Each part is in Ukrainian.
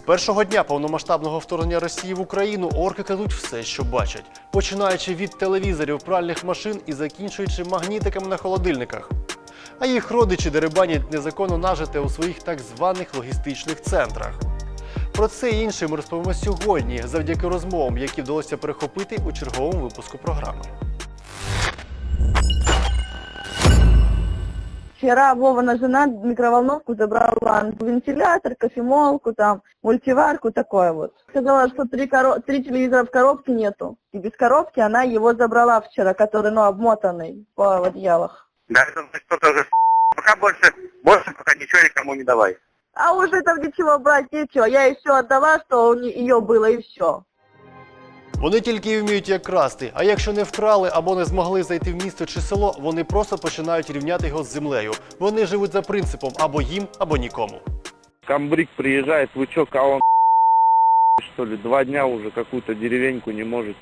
першого дня повномасштабного вторгнення Росії в Україну орки крадуть все, що бачать, починаючи від телевізорів, пральних машин і закінчуючи магнітиками на холодильниках. А їх родичі деребанять незаконно нажите у своїх так званих логістичних центрах. Про це і інше ми розповімо сьогодні завдяки розмовам, які вдалося перехопити у черговому випуску програми. Вчера Вована жена микроволновку забрала, вентилятор, кофемолку, там, мультиварку, такое вот. Сказала, что три, коро- три телевизора в коробке нету. И без коробки она его забрала вчера, который, ну, обмотанный по одеялах. Да, это значит, кто-то уже пока больше, больше пока ничего никому не давай. А уже там ничего брать нечего. Я еще отдала, что у нее было, и все. Вони тільки і вміють як красти, а якщо не вкрали або не змогли зайти в місто чи село, вони просто починають рівняти його з землею. Вони живуть за принципом або їм, або нікому. Камбрик приезжает, вы чё, кого что ли, два дня уже какую-то деревеньку не может.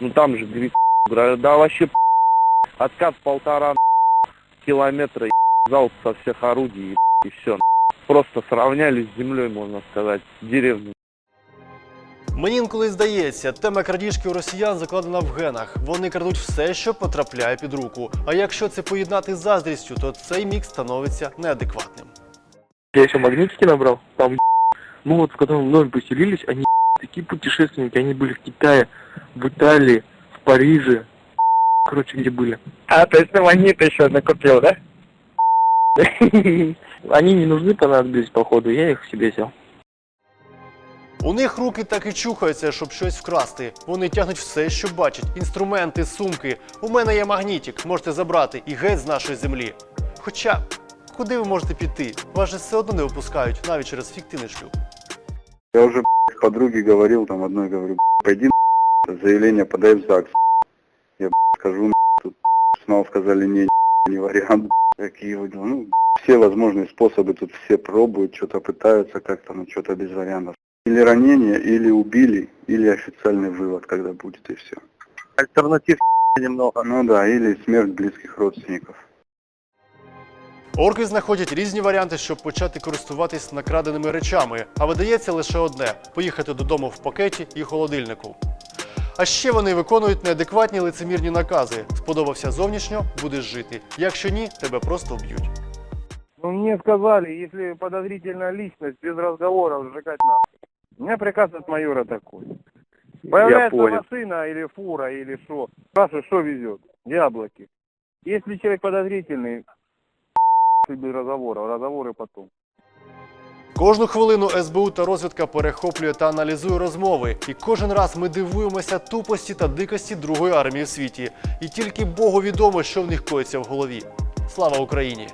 Ну там же, говорит, да вообще откат полтора километра, залп со всех орудий и все. Просто сравняли с землей, можно сказать, деревню. Мені інколи здається, тема крадіжки у росіян закладена в генах. Вони крадуть все, що потрапляє під руку. А якщо це поєднати з заздрістю, то цей мікс становиться неадекватним. Я еще магнитики набрал, там, ну вот, в котором вновь поселились, они такие путешественники, они были в Китае, в Италии, в Париже, короче, где были. А, то есть ты магнит еще накупил, да? Они не нужны понадобились, походу, я их себе взял. У них руки так і чухаються, щоб щось вкрасти. Вони тягнуть все, що бачать: інструменти, сумки. У мене є магнітик, можете забрати і геть з нашої землі. Хоча, куди ви можете піти? Вас же все одно не випускають, навіть через фіктивний шлюб. Я уже б***ь, подруге говорил, там одной говорю, б***ь, пойди на заявление подай в ЗАГС. Я б***ь, скажу, на тут снова сказали, не, не вариант. б***ь. Какие вы, ну, б***ь, все возможные способы тут все пробуют, что-то пытаются как-то, но что-то без вариантов. Или ранение, или убили, или официальный вывод, когда будет, и все. Альтернатив немного. Ну да, или смерть близких родственников. Орки знаходять різні варіанти, щоб почати користуватись накраденими речами, а видається лише одне поїхати додому в пакеті і холодильнику. А ще вони виконують неадекватні лицемірні накази. Сподобався зовнішньо, будеш жити. Якщо ні, тебе просто вб'ють. Ну мне сказали, если подозрительная личность, без разговоров сжигать нахуй. У меня приказ от майора такой. Появляется понял. машина или фура или что. Спрашиваю, что везет? Яблоки. Если человек подозрительный, без разговоров, разговоры потом. Кожну хвилину СБУ та розвідка перехоплює та аналізує розмови. І кожен раз ми дивуємося тупості та дикості Другої армії в світі. І тільки Богу відомо, що в них коїться в голові. Слава Україні!